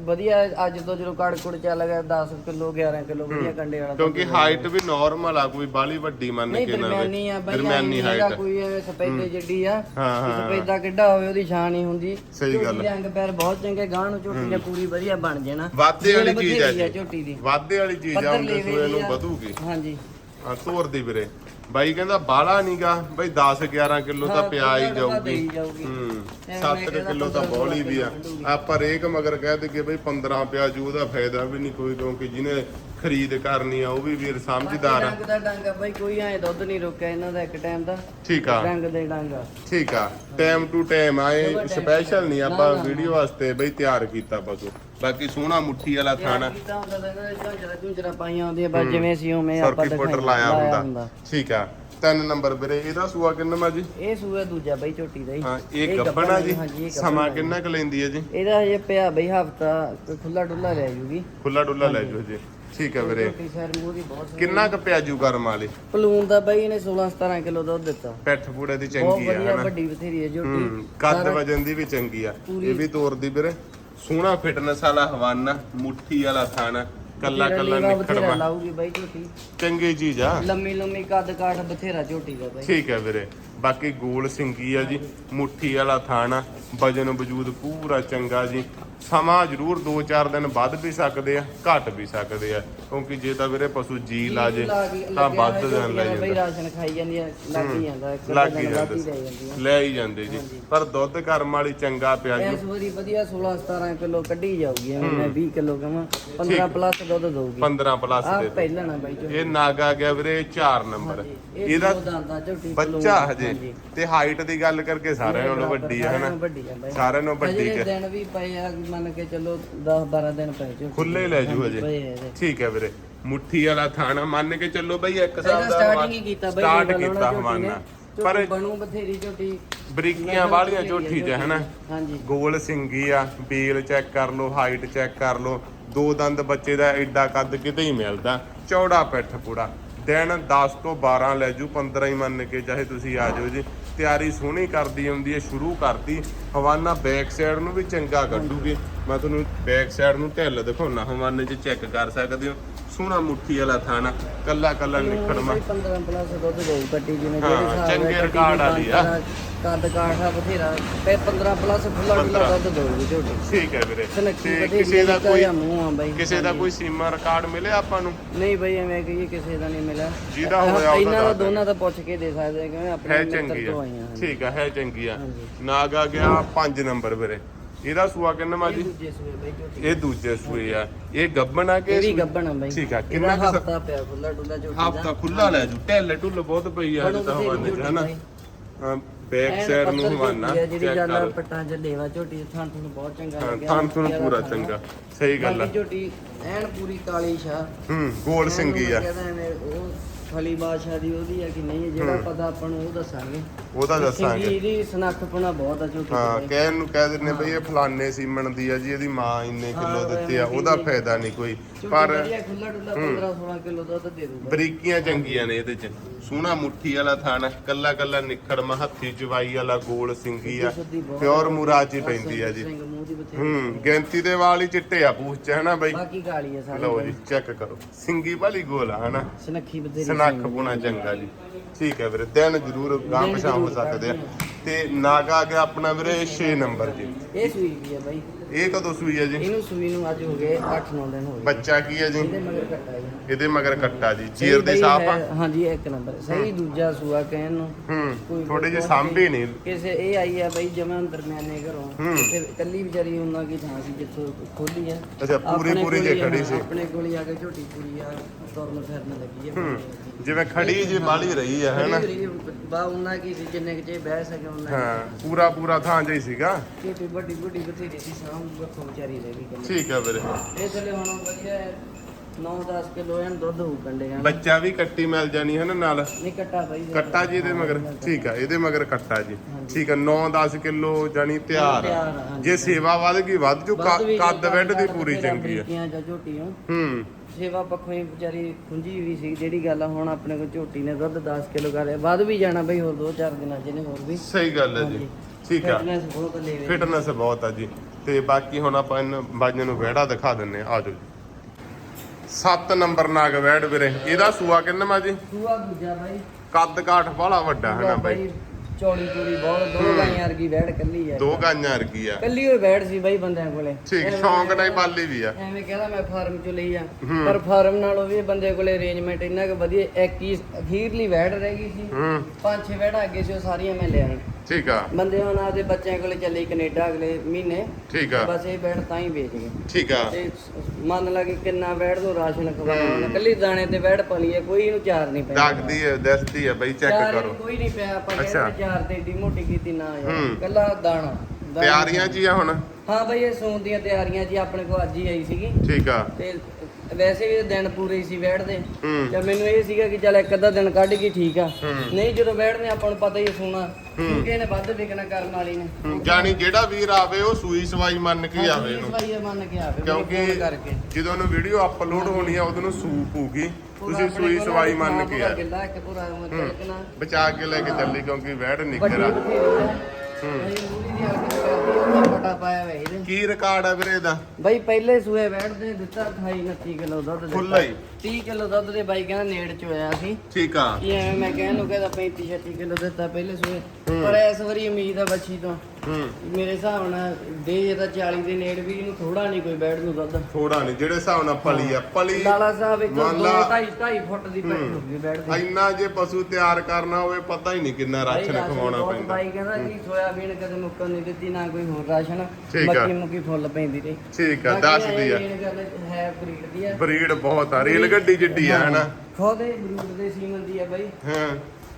ਵਧੀਆ ਅੱਜ ਤੋਂ ਜਦੋਂ ਕੜ ਕੁੜ ਚੱਲ ਗਿਆ 10 ਕਿਲੋ 11 ਕਿਲੋ ਵਧੀਆ ਕੰਡੇ ਵਾਲਾ ਕਿਉਂਕਿ ਹਾਈਟ ਵੀ ਨਾਰਮਲ ਆ ਕੋਈ ਬਾਲੀ ਵੱਡੀ ਮੰਨ ਨਹੀਂ ਕੇ ਨਾ ਦਰਮਿਆਨੀ ਆ ਬਾਈ ਦਰਮਿਆਨੀ ਹਾਈਟ ਕੋਈ ਐਵੇਂ ਸਪੈਦੇ ਜੱਡੀ ਆ ਹਾਂ, ਹਾਂ, ਸਪੈਦਾ ਕਿੱਡਾ ਹੋਵੇ ਉਹਦੀ ਸ਼ਾਨ ਹੀ ਹੁੰਦੀ। ਸਹੀ ਗੱਲ ਦੇ ਅੰਗ ਪੈਰ ਬਹੁਤ ਚੰਗੇ ਗਾਂ ਨੂੰ ਝੋਟੀ ਨੇ ਪੂਰੀ ਵਧੀਆ ਬਣ ਜਾਣਾ ਵਾਧੇ ਵਾਲੀ ਚੀਜ਼ ਆ ਜੀ। ਝੋਟੀ ਦੀ। ਵਾਧੇ ਵਾਲੀ ਚੀਜ਼ ਆ ਪੱਧਰ ਉਹਦੇ ਸੂਏ ਨੂੰ। ਵਧੂਗੀ। ਹਾਂਜੀ। ਆ ਤੋਰ ਦੀ ਵੀਰੇ। ਬਾਈ ਕਹਿੰਦਾ ਬਾਲਾ ਨਹੀਂਗਾ ਬਈ 10 11 ਕਿਲੋ ਤਾਂ ਪਿਆ ਹੀ ਜਾਊਗੀ। ਹੂੰ ਐਵੇਂ 7 ਕਹਿੰਦਾ ਕਿਲੋ ਤਾਂ 15 ਬੋਲੀ ਵੀ ਆ। ਆਪਾਂ ਰੇਕ ਮਗਰ ਕਹਿ ਦੇਗੇ ਬਈ 15 ਪਿਆ ਜੂ ਉਹਦਾ ਫਾਇਦਾ ਵੀ ਨਹੀਂ ਕੋਈ ਕਿਉਂਕਿ ਜਿਹਨੇ ਖਰੀਦ ਕਰਨੀ ਆ ਉਹ ਵੀ ਵੀਰ ਸਮਝਦਾਰ ਆ। ਡੰਗ ਦਾ ਡੰਗ ਆ ਬਾਈ ਕੋਈ ਐ ਦੁੱਧ ਨਹੀਂ ਰੋਕਿਆ ਇਹਨਾਂ ਦਾ ਇੱਕ ਟਾਈਮ ਦਾ। ਠੀਕ ਆ। ਡੰਗ ਦੇ ਡੰਗ ਆ। ਠੀਕ ਆ। ਟਾਈਮ ਟੂ ਟਾਈਮ ਆਏ ਸਪੈਸ਼ਲ ਨਹੀਂ ਆਪਾਂ ਵੀਡੀਓ ਵਾਸਤੇ ਬਈ ਤਿਆਰ ਕੀਤਾ ਪਸ਼ੂ। ਬਾਕੀ ਸੋਹਣਾ ਮੁੱਠੀ ਵਾਲਾ ਥਾਣਾ ਕੀਤਾ ਹੁੰਦਾ ਤਾਂ ਇਹਨਾਂ ਦੇ ਝਾਂਜਰਾ ਝੁੰਜਰਾ ਪਾਈਆਂ ਹੁੰਦੀਆਂ ਬਸ ਜਿਵੇਂ ਸੀ ਉਵੇਂ ਆਪਾਂ ਸਰਕੀ ਫੁੱਟਰ ਦਿਖਾਈ- ਲਾਇਆ ਹੁੰਦਾ। ਠੀਕ ਆ। ਤਿੰਨ ਨੰਬਰ ਵੀਰੇ ਇਹਦਾ ਸੂਆ ਕਿੰਨਾ ਮਾ ਜੀ? ਇਹ ਸੂਆ ਦੂਜਾ ਬਾਈ ਝੋਟੀ ਦਾ ਹੀ। ਹਾਂ ਇਹ ਗੱਬਣਾ ਜੀ। ਹਾਂਜੀ, ਇਹ ਗੱਭਣ ਸਮਾਂ ਆ ਜੀ। ਕਿੰਨਾ ਕੁ ਲੈਂਦੀ ਹੈ ਜੀ? ਇਹਦਾ ਹਜੇ ਪਿਆ ਬਈ ਹਫਤਾ ਖੁੱਲਾ ਡੁੱਲਾ ਰਹਿ ਜੂਗੀ। ਖੁੱਲਾ ਡੁੱਲਾ ਲੈ ਜਾਓ ਜੀ ਠੀਕ ਹੈ ਵੀਰੇ। ਝੋਟੀ ਸੈਰ ਮੂੰਹ ਦੀ ਬਹੁਤ ਸੋਹਣੀ। ਕਿੰਨਾ ਕੁ ਪਿਆਜੂ ਕਰਮ ਵਾਲੇ? ਪਲੂਨ ਦਾ ਬਾਈ ਇਹਨੇ 16 17 ਕਿਲੋ ਦੁੱਧ ਦਿੱਤਾ। ਪੈਠ ਪੂੜੇ ਦੀ ਬਹੁਤ ਚੰਗੀ ਆ ਵਧੀਆ ਹਨਾ? ਵੱਡੀ ਬਥੇਰੀ ਹੈ ਝੋਟੀ। ਹੂੰ ਕੱਦ ਵਜਨ ਦੀ ਵੀ ਚੰਗੀ ਆ। ਇਹ ਵੀ ਤੋਰਦੀ ਵੀਰੇ। ਸੋਹਣਾ ਫਿਟਨੈਸ ਵਾਲਾ ਹਵਾਨਾ ਮੁੱਠੀ ਵਾਲਾ ਥਾਣਾ ਕੱਲਾ ਕੱਲਾ ਨਿਕੜਵਾ ਲਾਊਗੀ ਬਾਈ ਝੋਟੀ। ਚੰਗੀ ਚੀਜ਼ ਆ। ਲੰਮੀ ਲੰਮੀ ਕੱਦ ਕਾਠ ਬਥੇਰਾ ਝੋਟੀ ਦਾ ਬਾਈ। ਠੀਕ ਹੈ ਵੀਰੇ। ਬਾਕੀ ਗੋਲ ਸਿੰਗੀ ਆ ਜੀ ਮੁੱਠੀ ਵਾਲਾ ਥਾਣਾ ਵਜਨ ਵਜੂਦ ਪੂਰਾ ਚੰਗਾ ਜੀ। ਸਮਾਂ ਜ਼ਰੂਰ 2-4 ਦਿਨ ਵੱਧ ਵੀ ਸਕਦੇ ਆ ਘਟ ਵੀ ਸਕਦੇ ਆ। ਕਿਉਂਕਿ ਜੇ ਤਾਂ ਵੀਰੇ ਪਸ਼ੂ ਜੀ ਲਾ ਜੇ ਤਾਂ ਵੱਧ ਦਿਨ ਲੈ ਬਈ ਜਾਂਦਾ। ਰਾਸ਼ਨ ਖਾਈ ਜਾਂਦੀ ਆ ਲੱਗ ਹੀ ਜਾਂਦਾ ਲੱਗ ਹੀ ਲੈ ਹੀ ਜੀ। ਪਰ ਦੁੱਧ ਕਰਮ ਵਾਲੀ ਚੰਗਾ ਪਿਆ ਜੀ। ਇਸ ਵਾਰੀ ਵਧੀਆ 16 17 ਕਿਲੋ ਕੱਢੀ ਜਾਊਗੀ ਮੈਂ 20 ਕਿਲੋ ਕਹਾਂ 15 ਪਲੱਸ ਦੁੱਧ ਦਊਗੀ। 15 ਪਲੱਸ ਆ ਦੇ ਪਹਿਲਾਂ ਨਾ ਬਾਈ ਇਹ ਨਾਗ ਆ ਗਿਆ ਵੀਰੇ 4 ਨੰਬਰ। ਇਹ ਇਹਦਾ ਬੱਚਾ ਹਜੇ। ਹਾਂਜੀ। ਤੇ ਹਾਈਟ ਦੀ ਗੱਲ ਕਰਕੇ ਸਾਰਿਆਂ ਨਾਲੋਂ ਵੱਡੀ ਹੈ ਹਨਾ? ਸਾਰਿਆਂ ਨਾਲੋਂ ਵੱਡੀ ਆ ਬਾਈ। ਸਾਰਿਆਂ ਨਾਲੋਂ ਵੱਡੀ ਹਜੇ ਹੈ ਦਿਨ ਵੀ ਪਏ ਆ ਮੰਨ ਕੇ ਚੱਲੋ 10 12 ਦਿਨ ਪਏ ਝੋਟੀ ਖੁੱਲੇ ਲੈ ਜੂ ਹਜੇ ਪਏ ਇਹਦੇ। ਠੀਕ ਹੈ ਵੀਰੇ। ਮੁੱਠੀ ਵਾਲਾ ਥਾਣਾ ਮੰਨ ਕੇ ਚੱਲੋ ਬਈ ਇੱਕ ਹਿਸਾਬ ਦਾ ਸਟਾਰਟਿੰਗ ਹੀ ਕੀਤਾ ਬਾਈ ਸਟਾਰਟ ਕੀਤਾ ਝੋਟੀ ਨੇ। ਹਵਾਨਾ ਪਰ ਬਣੂ ਬਥੇਰੀ ਝੋਟੀ। ਬਰੀਕੀਆਂ ਵਾਲੀਆਂ ਝੋਟੀ ਚ ਹਨਾ? ਹਾਂਜੀ। ਗੋਲ ਸਿੰਗੀ ਆ ਬੇਲ ਚੈੱਕ ਕਰ ਲਓ ਹਾਈਟ ਚੈੱਕ ਕਰ ਲਓ। ਦੋ ਦੰਦ ਬੱਚੇ ਦਾ ਐਡਾ ਕੱਦ ਕਿਤੇ ਹੀ ਮਿਲਦਾ। ਚੌੜਾ ਪਿੱਠ ਪੂੜਾ ਦਿਨ 10 ਤੋਂ 12 ਲੈ ਜੂ 15 ਹੀ ਮੰਨ ਕੇ ਚਾਹੇ ਤੁਸੀਂ ਆ ਜਾਓ ਜੀ। ਤਿਆਰੀ ਸੋਹਣੀ ਕਰਦੀ ਆਉਂਦੀ ਹੈ ਸ਼ੁਰੂ ਕਰਤੀ। ਹਵਾਨਾ ਬੈਕ ਸਾਈਡ ਨੂੰ ਵੀ ਚੰਗਾ ਕੱਢੂਗੀ। ਮੈਂ ਤੁਹਾਨੂੰ ਬੈਕ ਸਾਈਡ ਨੂੰ ਢਿੱਲ ਦਿਖਾਉਣਾ ਹਵਾਨੇ 'ਚ ਚੈੱਕ ਕਰ ਸਕਦੇ ਹੋ। ਸੋਹਣਾ ਮੁੱਠੀ ਵਾਲਾ ਥਾਣਾ ਕੱਲਾ ਕੱਲਾ ਨਿਖੜਮਾ 15 ਪਲੱਸ ਦੁੱਧ ਦੇਊ ਕੱਟੀ ਜਿਵੇਂ ਹਾਂ, ਜਿਹੜੇ ਹਿਸਾਬ ਨਾਲ ਚੰਗੇ ਕੱਟੀ ਰਿਕਾਰਡ ਵਾਲੀ ਆ। ਕੱਦ ਕਾਠਾ ਬਥੇਰਾ ਤੇ 15 ਪਲੱਸ ਫੁੱਲਾ 15 ਦੁੱਧ ਦੇਊਗੀ ਝੋਟੀ ਠੀਕ ਹੈ ਵੀਰੇ ਸਨੱਖੀ ਤੇ ਬਥੇਰੀ ਕਿਸੇ ਦਾ ਕੋਈ ਮੂੰਹ ਆ ਬਾਈ ਕਿਸੇ ਦਾ ਹਾਂਜੀ। ਕੋਈ ਸੀਮਾ ਰਿਕਾਰਡ ਮਿਲਿਆ ਆਪਾਂ ਨੂੰ ਨਹੀਂ ਬਈ ਐਵੇਂ ਕਹੀਏ ਕਿਸੇ ਦਾ ਨਹੀਂ ਮਿਲਿਆ ਜਿਹਦਾ ਹੋਇਆ ਉਹਦਾ ਇਹਨਾਂ ਦਾ ਦੱਸ ਦਿਓ। ਦੋਨਾਂ ਦਾ ਪੁੱਛ ਕੇ ਦੇ ਸਕਦੇ ਕਿਉਂਕਿ ਹੈ ਆਪਣੇ ਮਿੱਤਰ ਚੰਗੀ ਤੋਂ ਆ ਆਈਆਂ ਹਾਂਜੀ। ਠੀਕ ਆ ਹੈ ਚੰਗੀ ਆ ਹਾਂਜੀ। ਨਾਗ ਆ ਗਿਆ 5 ਨੰਬਰ ਵੀਰੇ ਇਹਦਾ ਸੂਆ ਕਿੰਨਾ ਮਾ ਇਹ ਜੀ ਦੂਜੇ ਸੂਏ ਬਈ ਝੋਟੀ ਇਹ ਦੂਜੇ ਸੂਏ ਆ। ਇਹ ਗੱਬਣ ਆ ਕਿ ਇਹ ਵੀ ਗੱਬਣ ਆ ਬਾਈ। ਠੀਕ ਆ, ਕਿੰਨਾ ਕੁ ਹਫਤਾ ਪਿਆ ਖੁੱਲਾ ਡੁੱਲਾ ਝੋਟੀ ਦਾ। ਹਫਤਾ ਖੁੱਲਾ ਲੈ ਜੂ। ਢਿੱਲ ਢੁੱਲ ਬਹੁਤ ਪਈ ਆ ਹਜੇ ਤਾਂ ਹਵਾਨੇ ਚ ਹਨਾ। ਬੈਕ ਸਾਈਡ ਨੂੰ ਹਵਾਨਾ ਜਿਹੜੀ ਕਰ। ਪੱਟਾਂ ਚ ਲੇਵਾ ਝੋਟੀ ਥਾਂ ਤੁਹਾਨੂੰ ਬਹੁਤ ਚੰਗਾ ਲੱਗਿਆ। ਥਣ ਤੁਹਾਨੂੰ ਪੂਰਾ ਥਾਂ। ਚੰਗਾ। ਸਹੀ ਗੱਲ ਆ। ਝੋਟੀ ਐਨ ਪੂਰੀ ਕਾਲੀ ਸ਼ਾ ਹੂੰ ਗੋਲ ਸਿੰਗੀ ਆ। ਉਹ ਫਲੀ ਬਾਦਸ਼ਾਹ ਦੀ ਉਹਦੀ ਆ ਕਿ ਨਹੀਂ ਹੈ, ਜਿਹੜਾ ਪਤਾ ਆਪਾਂ ਨੂੰ ਉਹ ਦੱਸਾਂਗੇ। ਉਹਦਾ ਸਿੰਗੀ ਦੱਸਾਂਗੇ। ਇਹਦੀ ਸਨੱਖਪਣਾ ਬਹੁਤ ਆ ਝੋਟੀ ਹਾਂ ਕਹਿਣ ਨੂੰ ਕਹਿ ਦਿੰਨੇ ਬਈ ਇਹ ਫਲਾਨੇ ਸੀਮਣ ਦੀ ਆ ਜੀ ਇਹਦੀ ਮਾਂ ਇੰਨੇ ਕਿਲੋ ਹਾਂ, ਦਿੱਤੇ ਆ ਉਹਦਾ ਫਾਇਦਾ ਨਹੀਂ ਕੋਈ। ਪਰ ਵਧੀਆ ਖੁੱਲਾ ਡੁੱਲਾ 15 16 ਕਿਲੋ ਦੁੱਧ ਦੇ ਦੂਗਾ ਬਰੀਕੀਆਂ ਚੰਗੀਆਂ ਨੇ ਇਹਦੇ ਚ। ਸੋਹਣਾ ਮੁੱਠੀ ਵਾਲਾ ਥਾਨ ਹੈ ਕੱਲਾ ਕੱਲਾ ਨਿਖੜ ਹੱਥੀ ਚਵਾਈ ਵਾਲਾ ਗੋਲ ਸਿੰਗੀ ਆ। ਪਿਓਰ ਮੁਰਾਜ ਹੀ ਪੈਂਦੀ ਆ ਜੀ। ਸਿੰਘ ਮੂੰਹ ਦੀ ਬਥੇਰੀ ਹੂੰ ਗਿਣਤੀ ਦੇ ਵਾਲ ਹੀ ਚਿੱਟੇ ਆ ਪੂਛ ਚ ਹਨਾ ਬਾਈ? ਬਾਕੀ ਕਾਲੀ ਆ ਲਓ ਜੀ ਚੈੱਕ ਕਰੋ। ਸਿੰਗੀ ਵਾਲੀ ਗੋਲ ਆ ਹਨਾ? ਸਨੱਖੀ ਬਥੇਰੀ ਸਨੱਖ ਪੁਣਾ ਚੰਗਾ ਜੀ। ਠੀਕ ਹੈ ਵੀਰੇ ਦਿਨ ਜ਼ਰੂਰ ਗਾਂ ਪਛਾਣ ਹੋ ਸਕਦੇ ਆ। ਤੇ ਨਾਗਾ ਆ ਗਿਆ ਆਪਣਾ ਵੀਰੇ 6 ਨੰਬਰ ਜੀ। ਇਹ ਸੂਈ ਵੀ ਆ ਬਾਈ। ਇਹ ਕਦੋਂ ਸੂਈ ਹੈ ਜੀ? ਇਹਨੂੰ ਸੂਈ ਨੂੰ ਅੱਜ ਹੋ ਗਏ 8-9 ਦਿਨ ਹੋ ਗਏ। ਬੱਚਾ ਕੀ ਹੈ ਜੀ? ਇਹਦੇ ਮਗਰ ਕੱਟਾ ਜੀ। ਇਹਦੇ ਮਗਰ ਕੱਟਾ ਜੀ। ਚੀਰ ਦੇ ਸਾਫ਼ ਆ? ਹੈ- ਹਾਂਜੀ ਇੱਕ ਨੰਬਰ। ਸਹੀ ਦੂਜਾ ਸੂਆ ਕਹਿਣ ਨੂੰ। ਹੂੰ। ਥੋੜੇ ਜਿਹੇ ਬਹੁਤ ਸਾਂਭੇ ਨਹੀਂ। ਕਿਸੇ ਇਹ ਆਈ ਆ ਬਈ ਜਮਾਂ ਦਰਮਿਆਨੇ ਘਰੋਂ। ਤੇ ਕੱਲੀ ਵਿਚਾਰੀ ਉਹਨਾਂ ਕੀ ਥਾਂ ਸੀ ਜਿੱਥੋਂ ਖੋਲੀ ਆ। ਅੱਛਾ ਪੂਰੀ ਪੂਰੀ ਜੇ ਖੜੀ ਆ, ਸੀ। ਆਪਣੇ ਕੋਲ ਹੀ ਆ ਕੇ ਝੋਟੀ ਪੂਰੀ ਆ ਤੁਰਨ ਫਿਰਨ ਲੱਗੀ ਆ। ਹੂੰ। ਜਿਵੇਂ ਖੜੀ ਜੀ ਬਾਲੀ ਰਹੀ ਹੈ ਹੈਨਾ? ਬਾ ਉਹਨਾਂ ਕੀ ਸੀ ਜਿੰਨੇ ਕਿ ਬਹਿ ਸਕੇ ਉਹਨਾਂ ਹਾਂ ਪੂਰਾ ਪੂਰਾ ਥਾਂ ਹੀ ਸੀਗਾ। ਝੋਟੀ ਵੱਡੀ ਵੱਡੀ ਬਥੇਰੀ ਸੀ ਵਿਚਾਰੀ ਰਹਿ ਗਈ। ਠੀਕ ਹੈ ਵੀਰੇ। ਇਹ ਥੱਲੇ ਹੁਣ ਵਧੀਆ 9-10 ਕਿਲੋ ਐਨ ਦੁੱਧ ਹੋਊ ਕੰਡੇ ਆ ਬੱਚਾ ਵੀ ਕੱਟੀ ਮਿਲ ਜਾਣੀ ਹੈ ਨਾ ਨਾਲ। ਨਹੀਂ ਕੱਟਾ ਬਾਈ ਕੱਟਾ ਜੀ ਇਹਦੇ ਮਗਰ। ਠੀਕ ਆ ਇਹਦੇ ਮਗਰ ਕੱਟਾ ਜੀ। ਠੀਕ ਆ 9-10 ਕਿਲੋ ਜਾਨੀ ਤਿਆਰ। ਤਿਆਰ ਆ। ਆ, ਹਾਂਜੀ। ਜੇ ਸੇਵਾ ਵੱਧ ਗਈ ਵੱਧ ਜੂ ਕੱਦ ਵੈਡ ਦੀ ਪੂਰੀ ਚੰਗੀ ਆ। ਬਰੀਕੀਆਂ ਜਾਂ ਝੋਟੀਆਂ ਹੂੰ। ਸੇਵਾ ਪੱਖੋਂ ਹੀ ਵਿਚਾਰੀ ਖੁੰਝੀ ਵੀ ਸੀ ਜਿਹੜੀ ਗੱਲ ਆ ਹੁਣ ਆਪਣੇ ਕੋਲ ਝੋਟੀ ਨੇ ਦੁੱਧ 10 ਕਿਲੋ ਕਰਿਆ ਵੱਧ ਵੀ ਜਾਣਾ ਬਈ ਹੋਰ 2-4 ਦਿਨਾਂ ਚ ਇਹਨੇ ਹੋਰ ਵੀ। ਸਹੀ ਗੱਲ ਹੈ ਜੀ। ਠੀਕ ਆ। ਫਿਟਨੈਸ ਬਹੁਤ ਲੈਵੇ ਫਿਟਨੈਸ ਬਹੁਤ ਆ ਜੀ। ਤੇ ਬਾਕੀ ਹੁਣ ਆਪਾਂ ਇਹਨਾਂ ਬਾਜੀਆਂ ਨੂੰ ਵਿਹੜਾ ਦਿਖਾ ਦਿੰਨੇ ਆ ਆਜੋ ਜੀ। 7 ਨੰਬਰ ਨਾਗ ਵੈੜ ਵੀਰੇ। ਇਹਦਾ ਸੂਆ ਕਿੰਨਾ ਮਾ ਜੀ? ਸੂਆ ਦੂਜਾ ਬਾਈ। ਕੱਦ ਕਾਠ ਬਾਹਲਾ ਵੱਡਾ ਹੈ ਨਾ ਬਾਈ? ਚੌੜੀ ਚੌੜੀ ਬਹੁਤ ਦੋ ਗਾਈਆਂ ਵਰਗੀ ਵੈੜ ਕੱਲੀ ਆ। ਦੋ ਗਾਂਆਂ ਵਰਗੀ ਆ। ਕੱਲੀ ਹੋਈ ਵੈੜ ਸੀ ਬਾਈ ਬੰਦਿਆਂ ਕੋਲੇ। ਠੀਕ ਸ਼ੌਂਕ ਨਾਲ ਪਾਲੀ ਵੀ ਆ। ਐਵੇਂ ਕਹਿੰਦਾ ਮੈਂ ਫਾਰਮ ਚੋਂ ਲਈ ਆ। ਪਰ ਫਾਰਮ ਨਾਲੋਂ ਵੀ ਬੰਦੇ ਕੋਲੇ ਅਰੇਂਜਮੈਂਟ ਇੰਨਾ ਕੁ ਵਧੀਆ ਇੱਕ ਹੀ ਅਖੀਰਲੀ ਵੈੜ ਰਹਿ ਗਈ ਸੀ। ਪੰਜ ਛੇ ਵੈੜਾਂ ਅੱਗੇ ਸੀ ਉਹ ਸਾਰੀਆਂ ਮੈਂ ਲਿਆ। ਠੀਕ ਆ। ਬੰਦੇ ਹੁਣ ਆਪਦੇ ਬੱਚਿਆਂ ਕੋਲੇ ਚੱਲੇ ਕੈਨੇਡਾ ਅਗਲੇ ਮਹੀਨੇ। ਠੀਕ ਆ। ਬਸ ਇਹ ਵੈੜ ਤਾਂ ਹੀ ਵੇਚ ਗਏ। ਠੀਕ ਆ। ਤੇ ਮੰਨ ਲਾ ਕਿ ਕਿੰਨਾ ਵੈੜ ਨੂੰ ਰਾਸ਼ਨ ਖਵਾਉਣਾ। ਕੱਲੀ ਦਾਣੇ ਤੇ ਵੈੜ ਪਾਲੀ ਹੈ ਕੋਈ ਇਹਨੂੰ ਚਾਰ ਨਹੀਂ ਪਿਆ ਡਾਕਦੀ ਹੈ ਦੱਸਦੀ ਹੈ ਬਈ ਚੈੱਕ ਕਰੋ। ਕੋਈ ਨਹੀਂ ਪਿਆ ਆਪਾਂ। ਕਹਿੰਦੇ ਚਾਰ ਤੇ ਏਡੀ ਮੋਟੀ ਕੀਤੀ ਨਾ। ਯਾਰ। ਕੱਲਾ ਦਾਣਾ। ਤਿਆਰੀਆਂ ਜੀ ਆ ਹੁਣ? ਹਾਂ ਬਈ ਇਹ ਸੌਣ ਦੀਆਂ ਤਿਆਰੀਆਂ ਜੀ ਆਪਣੇ ਕੋਲ ਅੱਜ ਹੀ ਆਈ ਸੀਗੀ। ਠੀਕ ਆ। ਤੇ ਵੈਸੇ ਵੀ ਦਿਨ ਪੂਰੇ ਹੀ ਸੀ ਦੇ ਹੂੰ। ਤੇ ਮੈਨੂੰ ਇਹ ਸੀਗਾ ਕਿ ਚੱਲ ਇੱਕ ਅੱਧਾ ਦਿਨ ਕੱਢ ਗਈ ਠੀਕ ਆ। ਨਹੀਂ ਜਦੋਂ ਨੇ ਆਪਾਂ ਨੂੰ ਪਤਾ ਹੀ ਸੋਣਾ। ਕਿਉਂਕਿ ਇਹਨੇ ਵੱਧ ਵਿਕਣਾ ਕਰਨ ਵਾਲੀ ਨੇ। ਜਾਣੀ ਜਿਹੜਾ ਵੀਰ ਆਵੇ ਉਹ ਸੂਈ ਸਵਾਈ ਮੰਨ ਕੇ ਆਵੇ ਇਹਨੂੰ। ਸਵਾਈ ਮੰਨ ਕੇ ਆਵੇ ਕਿਉਂਕਿ ਜਦੋਂ ਨੂੰ ਵੀਡੀਓ ਅਪਲੋਡ ਹੋਣੀ ਆ ਉਦੋਂ ਨੂੰ ਸੂਪ ਹੋਊਗੀ ਤੁਸੀਂ ਸੂਈ ਸਵਾਈ ਮੰਨ ਕੇ ਆ। ਬਚਾ ਕੇ ਲੈ ਕੇ ਚੱਲੀ ਕਿਉਂਕਿ ਵੈੜ ਨਿਕਰ ਹੈ ਇਹ ਮੂਲੀ ਪਾਇਆ ਵੇ ਇਹਦੇ। ਕੀ ਰਿਕਾਰਡ ਆ ਵੀਰੇ ਇਹਦਾ? ਬਾਈ ਪਹਿਲੇ ਸੂਏ ਬੈਠਦੇ ਦਿੱਤਾ 28 29 ਕਿਲੋ ਦੁੱਧ ਦਿੱਤਾ ਖੁੱਲਾ ਹੀ 30 ਕਿਲੋ ਦੁੱਧ ਦੇ ਬਾਈ ਕਹਿੰਦਾ ਨੇੜ ਚ ਹੋਇਆ ਸੀ। ਠੀਕ ਆ। ਇਹ ਐਵੇਂ ਮੈਂ ਕਹਿਣ ਨੂੰ ਕਹਿੰਦਾ 35 36 ਕਿਲੋ ਦਿੱਤਾ ਪਹਿਲੇ ਸੂਏ। ਪਰ ਇਸ ਵਾਰੀ ਉਮੀਦ ਆ ਬੱਚੀ ਤੋਂ। ਹੂੰ। ਮੇਰੇ ਹਿਸਾਬ ਨਾਲ ਦੇ ਇਹਦਾ 40 ਦੇ ਨੇੜ ਵੀ ਇਹਨੂੰ ਥੋੜਾ ਨਹੀਂ ਕੋਈ ਬੈਠ ਨੂੰ ਦੁੱਧ। ਥੋੜਾ ਨਹੀਂ ਜਿਹੜੇ ਹਿਸਾਬ ਨਾਲ ਪਲੀ ਆ ਪਲੀ ਲਾਲਾ ਸਾਹਿਬ ਇੱਕ ਮੰਨ 2 ਲਾ- 2.5 2.5 ਫੁੱਟ ਦੀ ਪੈਟ ਹੋ ਗਈ ਬੈਠ ਦੀ। ਇੰਨਾ ਜੇ ਪਸ਼ੂ ਤਿਆਰ ਕਰਨਾ ਹੋਵੇ ਪਤਾ ਹੀ ਨਹੀਂ ਕਿੰਨਾ ਰਾਸ਼ਨ ਖਵਾਉਣਾ ਪੈਂਦਾ। ਬਾਈ ਕਹਿੰਦਾ ਕਿ ਸੋਇਆਬੀਨ ਕਦੇ ਮੁੱਕਣ ਨਹੀਂ ਦਿੱਤੀ ਨਾ ਕੋਈ ਹੋਰ ਰਾਸ਼ਨ ਠੀਕ ਆ। ਮੱਕੀ ਮੁੱਕੀ ਫੁੱਲ ਪੈਂਦੀ ਰਹੀ। ਠੀਕ ਆ ਬਾਕੀ ਦੱਸਦੀ ਆ। ਇਹ ਗੱਲ ਹੈ ਬਰੀਡ ਦੀ ਆ। ਬਰੀਡ ਬਹੁਤ ਆ ਰੇਲ ਗੱਡੀ ਜਿੱਡੀ ਆ ਹਨਾ? ਖੁਦ ਇਹ ਬਰੀਡ ਦੇ ਸੀਮਨ ਦੀ ਆ ਬਾਈ। ਹਾਂ।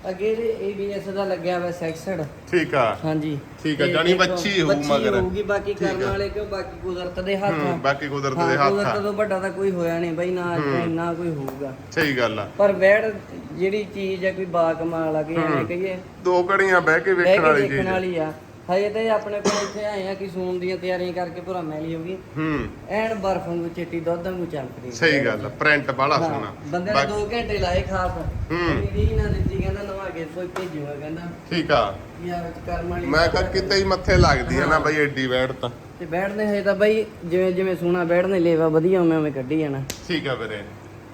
ਅੱਗੇ ਇਹ ਏਬੀਐਸ ਦਾ ਲੱਗਿਆ ਹੋਇਆ ਸੈਕਸਡ। ਠੀਕ ਆ। ਹਾਂਜੀ। ਠੀਕ ਆ, ਤੇ ਜਾਣੀ ਦੇਖੋ, ਬੱਚੀ ਹੋਊ ਬੱਚੀ ਮਗਰ। ਹੋਊਗੀ ਬਾਕੀ ਠੀਕ ਕਰਨ ਆ। ਵਾਲੇ ਕਿਉਂ? ਬਾਕੀ ਕੁਦਰਤ ਦੇ ਹੱਥ ਆ। ਹੂੰ ਬਾਕੀ ਕੁਦਰਤ ਹਾਂ, ਦੇ ਹੱਥ ਕੁਦਰਤ ਆ ਤੋਂ ਵੱਡਾ ਤਾਂ ਕੋਈ ਹੋਇਆ ਨਹੀਂ ਬਾਈ ਨਾ ਅੱਜ ਨਾ ਕੋਈ ਹੋਊਗਾ। ਸਹੀ ਗੱਲ ਆ। ਪਰ ਵੈੜ ਜਿਹੜੀ ਚੀਜ਼ ਹੈ ਕੋਈ ਬਾ ਕਮਾਲ ਆ ਕਿ ਐਵੇਂ ਕਹੀਏ। ਦੋ ਘੜੀਆਂ ਬਹਿ ਕੇ ਬਹਿ ਵੇਖਣ ਕੇ ਵਾਲੀ ਦੇਖਣ ਚੀਜ਼ ਆ। ਵਾਲੀ ਆ। ਹਜੇ ਤੇ ਆਪਣੇ ਕੋਲ ਇੱਥੇ ਆਏ ਆ ਕਿ ਸੂਨ ਦੀਆਂ ਤਿਆਰੀਆਂ ਕਰਕੇ ਪੂਰਾ ਮੈਲੀ ਹੋ ਗਈ। ਹੂੰ। ਐਨ ਬਰਫ ਵਾਂਗੂ ਚਿੱਟੀ ਦੁੱਧ ਵਾਂਗੂ ਚਮਕਦੀ ਸਹੀ ਗੱਲ ਆ ਪ੍ਰਿੰਟ ਬਾਹਲਾ ਹਾਂ, ਸੋਹਣਾ। ਬੰਦੇ ਨੇ ਬਾਕੀ- 2 ਘੰਟੇ ਲਾਏ ਖਾਸ। ਹੂੰ। ਰੀ ਨਾ ਦਿੱਤੀ ਕਹਿੰਦਾ ਨਵਾ ਕੇ ਕੋਈ ਭੇਜੂਗਾ ਕਹਿੰਦਾ। ਠੀਕ ਆ। ਯਾਰ ਵਿੱਚ ਕਰਮ ਵਾਲੀ ਮੈਂ ਕਿਹਾ ਕਿਤੇ ਹੀ ਮੱਥੇ ਲੱਗਦੀ ਆ ਨਾ ਬਈ ਐਡੀ ਵੈੜ ਤਾਂ। ਤੇ ਬੈਠਦੇ ਹੋਏ ਤਾਂ ਬਾਈ ਜਿਵੇਂ ਜਿਵੇਂ ਸੋਨਾ ਬੈਠਦੇ ਲੇਵਾ ਵਧੀਆ ਉਵੇਂ ਉਵੇਂ ਕੱਢੀ ਜਾਣਾ। ਠੀਕ ਆ ਵੀਰੇ।